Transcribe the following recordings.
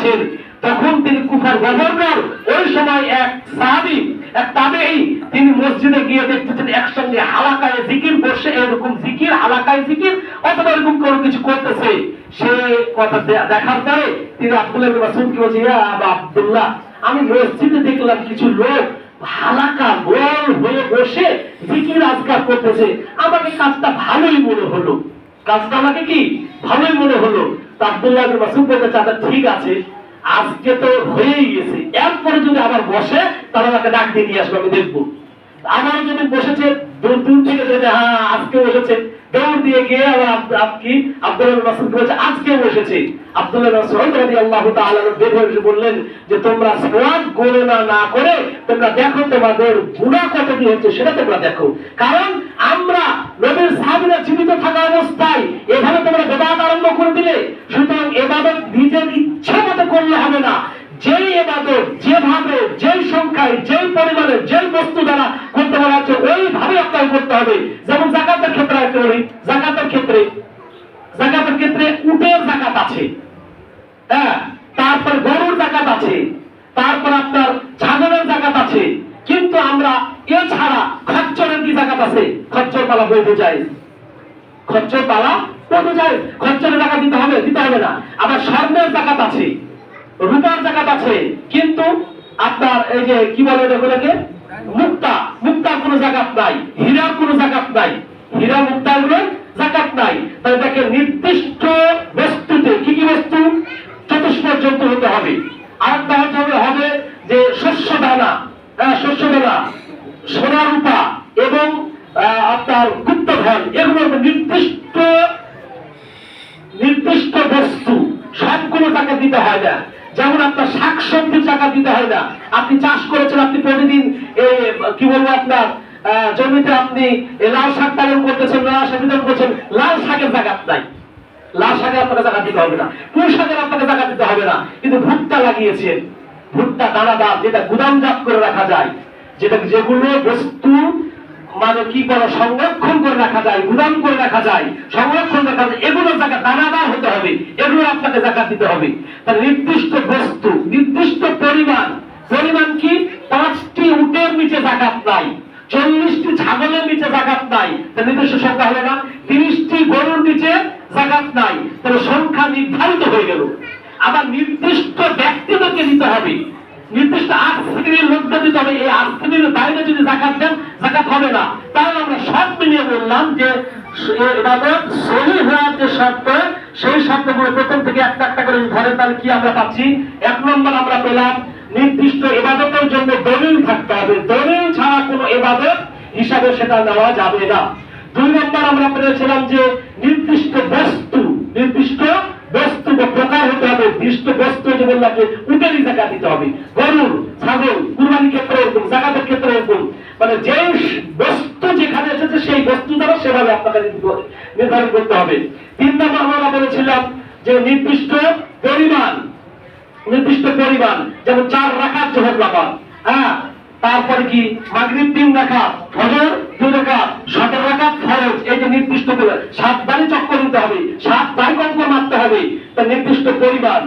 আছেন, তখন তিনি কুফার গভর্নর, ওই সময় এক সাহাবি, এক তাবেই তিনি মসজিদে গিয়ে দেখতেছেন একসঙ্গে হালাকায় জিকির বসে, এরকম জিকির, হালাকায় জিকির, অথবা এরকম কোনো কিছু করতেছে। সে কথা দেখার পরে তিনি আব্দুল্লাহ ইবনে বলছে, ইয়া আবা আব্দুল্লাহ, আমি মসজিদে দেখলাম কিছু লোক হালাকা গোল হয়ে বসে জিকির আজকার করতেছে। আমাকে কাজটা ভালোই মনে হলো। কাজটা আমাকে কি? ভালোই মনে হলো। ঠিক আছে, আজকে তো গেছে। যদি আবার বসে, তাহলে আমাকে ডাক দিয়ে নিয়ে আমি দেখব। যদি বসেছে, দূর থেকে দেখে হ্যাঁ আজকে বসেছে। দৌড় দিয়ে গিয়ে আবার আব- আব- আব্দুল্লাহ মাসুদ বলছে, আজকে বসেছে। আব্দুল্লাহ মাসুদ রাদিয়াল্লাহু তাআলা বের হয়ে বললেন যে, তোমরা সওয়াব গণনা না করে তোমরা দেখো তোমাদের গুনাহ কত কি হচ্ছে, সেটা তোমরা দেখো। কারণ আমরা নবীর সাহাবীরা জীবিত থাকা অবস্থায় এভাবে তোমরা বেদাত আরম্ভ করে দিলে। সুতরাং এবাদত নিজের ইচ্ছা মতো করলে হবে না। যেই এবাদত, যেভাবে, যেই সংখ্যায়, যেই পরিমাণে যেই বস্তু দ্বারা করতে ওইভাবে আপনাকে করতে হবে। যেমন জাকাতের ক্ষেত্রে বলি। জাকাতের ক্ষেত্রে জাকাতের ক্ষেত্রে উটের জাকাত আছে। হ্যাঁ তারপর গরুর জাকাত আছে। তারপর আপনার ছাগলের জাকাত আছে। কিন্তু আমরা, এছাড়া খচ্চরের কি জাকাত আছে? পালা বইতে যায় খচ্চর পালা বইতে যায় খচ্চরের জাকাত দিতে হবে দিতে হবে না। আবার স্বর্ণের জাকাত আছে রূপার জাকাত আছে কিন্তু আপনার এই যে কি বলে এগুলোকে মুক্তা। মুক্তার কোনো জাকাত নাই হীরার কোনো জাকাত নাই। হীরা মুক্তা এগুলোর জাকাত নাই। তাই তাকে নির্দিষ্ট বস্তুতে কি কি বস্তু? চতুষ্পর্যন্ত হতে হবে। আরেকটা হতে হবে হবে যে শস্য দানা। হ্যাঁ, শস্য দানা। গুপ্তধন এগুলোর নির্দিষ্ট নির্দিষ্ট বস্তু। সবগুলো টাকা দিতে হয় না। যেমন আপনার শাক সবজির টাকা দিতে হয় না। আপনি চাষ করেছেন, আপনি প্রতিদিন কি বলব আপনার জমিতে আপনি লাল শাক পালন করতেছেন লাল শাক বিতরণ করছেন লাল শাকের নাই। লাল শাকে আপনাকে দিতে হবে না। শাকের আপনাকে দিতে হবে না। কিন্তু ভুট্টা লাগিয়েছেন। ভুট্টা দানাদার, যেটা গুদামজাত করে রাখা যায়। যেটা যেগুলো বস্তু মানে কি করে সংরক্ষণ করে রাখা যায়, গুদাম করে রাখা যায়। সংরক্ষণ রাখা যায়। এগুলো জায়গা দানাদার হতে হবে। এগুলো আপনাকে জাকাত দিতে হবে। তার নির্দিষ্ট বস্তু, নির্দিষ্ট পরিমাণ। পরিমাণ কি? পাঁচটি উটের নিচে জাকাত নাই। চল্লিশটি ছাগলের নিচে জাকাত নাই। তার নির্দিষ্ট সংখ্যা হলো না। তিরিশটি গরুর নিচে জাকাত নাই। তাহলে সংখ্যা নির্ধারিত হয়ে গেল। আবার নির্দিষ্ট ব্যক্তিদেরকে দিতে হবে। নির্দিষ্ট আট শ্রেণির লোককে দিতে হবে এই আট শ্রেণির বাইরে যদি জাকাত দেন, জাকাত হবে না। তাহলে আমরা সব মিলিয়ে বললাম যে এবাদত সহি হওয়ার যে শর্ত, সেই শর্তগুলো প্রথম থেকে একটা একটা করে যদি ধরেন তাহলে কি আমরা পাচ্ছি? এক নম্বর আমরা পেলাম নির্দিষ্ট এবাদতের জন্য দলিল থাকতে হবে। দলিল ছাড়া কোনো এবাদত হিসাবে সেটা নেওয়া যাবে না। দুই নম্বর আমরা পেয়েছিলাম যে নির্দিষ্ট বস্তু, নির্দিষ্ট বস্তু বা প্রকার হতে হবে নির্দিষ্ট বস্তু যে বললাম যে জায়গা দিতে হবে। গরুর, ছাগল, কুরবানির ক্ষেত্রে এরকম, জাকাতের ক্ষেত্রে এরকম। মানে যে বস্তু যেখানে এসেছে, সেই বস্তু দ্বারা সেভাবে আপনাকে নির্ধারণ- করতে হবে। তিন নম্বর আমরা বলেছিলাম যে নির্দিষ্ট পরিমাণ নির্দিষ্ট পরিমাণ, যেমন চার রাখার জোহর নামাজ। হ্যাঁ তারপরে কি মাগরিব তিন রাখাত ফজর দুই রাখাত সতেরো রাখাত ফরজ, এই যে নির্দিষ্ট করে সাত বারে চক্কর দিতে হবে সাত বারে অঙ্ক মারতে হবে তার নির্দিষ্ট পরিমাণ।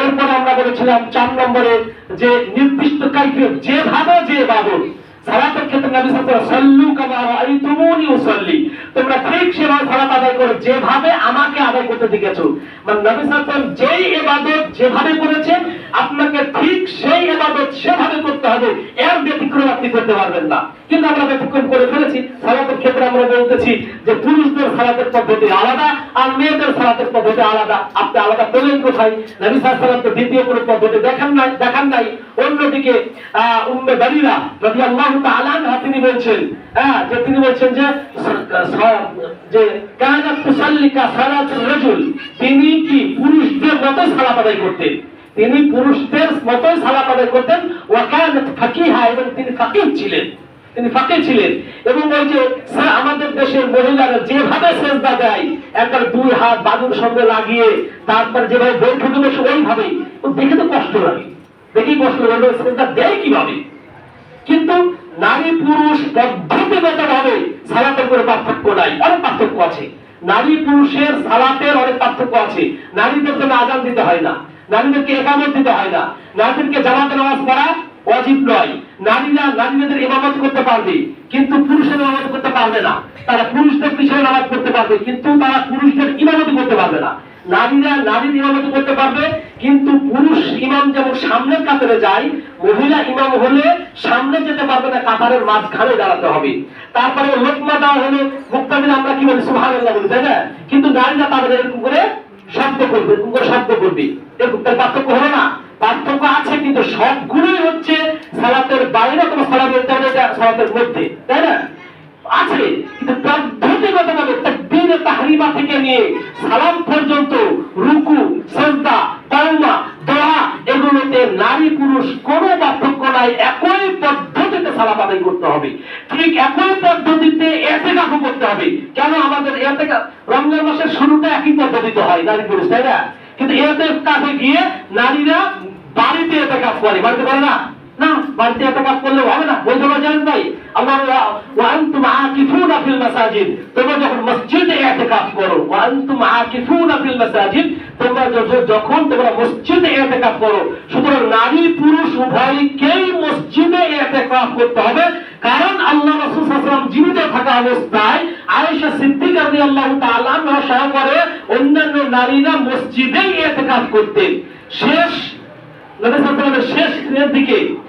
এরপর আমরা বলেছিলাম চার নম্বরে যে নির্দিষ্ট কাইফিয়ত যেভাবে যে বাবদ সালাতের ক্ষেত্রে নবী সাল্লু কামা রাআইতুমুনি উসাল্লি। তোমরা ঠিক সেভাবে সালাত আদায় করো যেভাবে আমাকে আদায় করতে দেখেছ। মানে নবী সাল্লাল্লাহু যেই ইবাদত যেভাবে করেছেন, আপনাকে ঠিক এর ব্যতিক্রম আপনি করতে পারবেন না। কিন্তু আমরা ব্যতিক্রম করে ফেলেছি। সালাতের ক্ষেত্রে আমরা বলতেছি যে পুরুষদের সালাতের পদ্ধতি আলাদা আর মেয়েদের সালাতের পদ্ধতি আলাদা। আপনি আলাদা কোথায়? নবী ওয়াসাল্লাম তো দ্বিতীয় কোনো পদ্ধতি দেখান নাই দেখান নাই। অন্যদিকে উম্মে তাআলা আনহা তিনি বলছেন হ্যাঁ যে তিনি বলছেন যে যে তিনি কি পুরুষদের মতো সালাত আদায় করতেন? তিনি পুরুষদের মতোই সালাত আদায় করতেন। ওয়াকানাত ফাকিহা এবং তিনি ফাকিহ ছিলেন। তিনি ফাঁকে ছিলেন। এবং ওই যে আমাদের দেশের মহিলারা যেভাবে সেজদা দেয়, একবার দুই হাত বাদুর সঙ্গে লাগিয়ে তারপর যেভাবে বৈঠকে বসে, ওইভাবেই। দেখে তো কষ্ট লাগে। দেখেই কষ্ট লাগে। সেজদা দেয় কীভাবে? কিন্তু নারী পুরুষ পদ্ধতিগত ভাবে সালাতের করে পার্থক্য নাই। অনেক পার্থক্য আছে। নারী পুরুষের সালাতের অনেক পার্থক্য আছে। নারীদের জন্য আজান দিতে হয় না। নারীদেরকে একামত দিতে হয় না। নারীদেরকে জামাতে নামাজ পড়া অজিব নয়। নারীরা নারীদের ইমামত করতে পারবে, কিন্তু পুরুষের ইমামত করতে পারবে না। তারা পুরুষদের পিছনে নামাজ পড়তে পারবে, কিন্তু তারা পুরুষদের ইমামতি করতে পারবে না। নারীরা নারীর ইমামতি করতে পারবে, কিন্তু পুরুষ ইমাম যেমন সামনের কাতারে যায়, মহিলা ইমাম হলে সামনে যেতে পারবে না, কাতারের মাঝখানে দাঁড়াতে হবে। তারপরে লোকমা দেওয়া হলে মুক্তাদিন আমরা কি বলি? সুবহানাল্লাহ বলি, তাই না? কিন্তু নারীরা তাদের এরকম করে শব্দ করবে করে শব্দ করবে। এরকম তার পার্থক্য হলো না, পার্থক্য আছে কিন্তু সবগুলোই হচ্ছে সালাতের বাইরে অথবা সালাতের সালাতের মধ্যে, তাই না? আছে, কিন্তু তাহরিমা থেকে নিয়ে সালাম পর্যন্ত, রুকু দোয়া, এগুলোতে নারী পুরুষ কোনো পার্থক্য নাই, একই পদ্ধতিতে সালাম আদায় করতে হবে। ঠিক একই পদ্ধতিতে এতেকাফ করতে হবে। কেন আমাদের এতেকাফ রমজান মাসের শুরুটা একই পদ্ধতিতে হয়, নারী পুরুষ, তাই না? কিন্তু এতে কাছে গিয়ে নারীরা বাড়িতে এতেকাফ করে, বাড়িতে পারে না? বাড়িতে এতেকাফ করলে হবে না। বলতে জানেন ভাই আল্লাহ ওয়া আনতুম আকিফুনা ফিল মাসাজিদ। তোমরা যখন মসজিদে ইতিকাফ করো, ওয়া আনতুম আকিফুনা ফিল মাসাজিদ, তোমরা যখন- তোমরা মসজিদে ইতিকাফ করো, সুতরাং নারী পুরুষ উভয়কেই মসজিদে ইতিকাফ করতে হবে। কারণ আল্লাহ রাসূল সাল্লাল্লাহু জীবিত থাকা অবস্থায় আয়েশা সিদ্দিকা রাদিয়াল্লাহু তাআলা আনহা সহকারে অন্যান্য নারীরা মসজিদেই ইতিকাফ করতেন। শেষ শেষ দিকে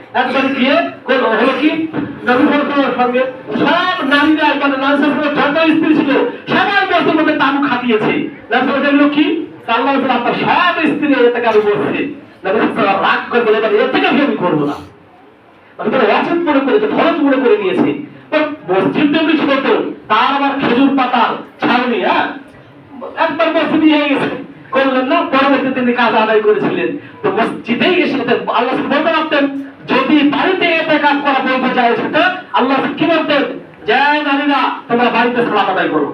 তার আবার খেজুর পাতার ছাউনি হ্যাঁ? একবার মসজিদ হয়ে গেছে। তিনি কাজ আদায় করেছিলেন। তো মসজিদেই এসে আল্লাহ বলতে পারতেন। যদি বাড়িতে এতে কাজ করা বলতে চায় সেটা আল্লাহ কি বলতেন জয় নারীরা তোমরা বাড়িতে সালাম আদায় করো।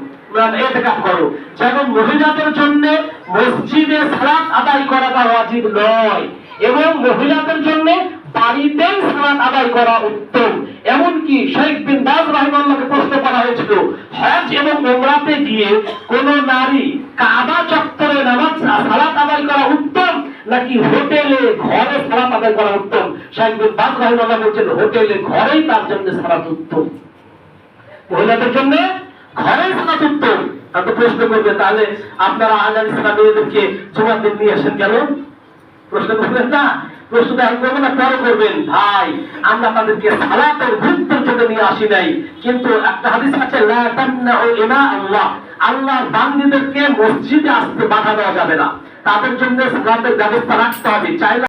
এবং মহিলাদের জন্য আদায় করা উত্তম। এমনকি শেখ বিন প্রশ্ন করা হয়েছিল এবং গিয়ে কোন নারী কাবা চত্বরে নামাজ, সালাত আদায় করা উত্তম? নাকি হোটেলে ঘরে সালাত আদায় করা উত্তম? বিন বাজ রাহিমাল্লাহ বলছেন, হোটেলে ঘরেই তার জন্য সালাত উত্তম। মহিলাদের জন্য ঘরে সালাত উত্তম। তাতে প্রশ্ন করবে, তাহলে আপনারা আজান ইসলামীদেরকে জমা দিন নিয়ে আসেন কেন? প্রশ্ন করবেন না? প্রশ্নটা এখন করবেন না, পরে করবেন। ভাই, আমরা তাদেরকে সালাতের গুরুত্বের জন্য নিয়ে আসি নাই। কিন্তু একটা হাদিস আছে, লা তামনাউ ইমা আল্লাহ আল্লাহ বান্দীদেরকে মসজিদে আসতে বাধা দেওয়া যাবে না। তাদের জন্য সালাতের ব্যবস্থা রাখতে হবে। চাইলে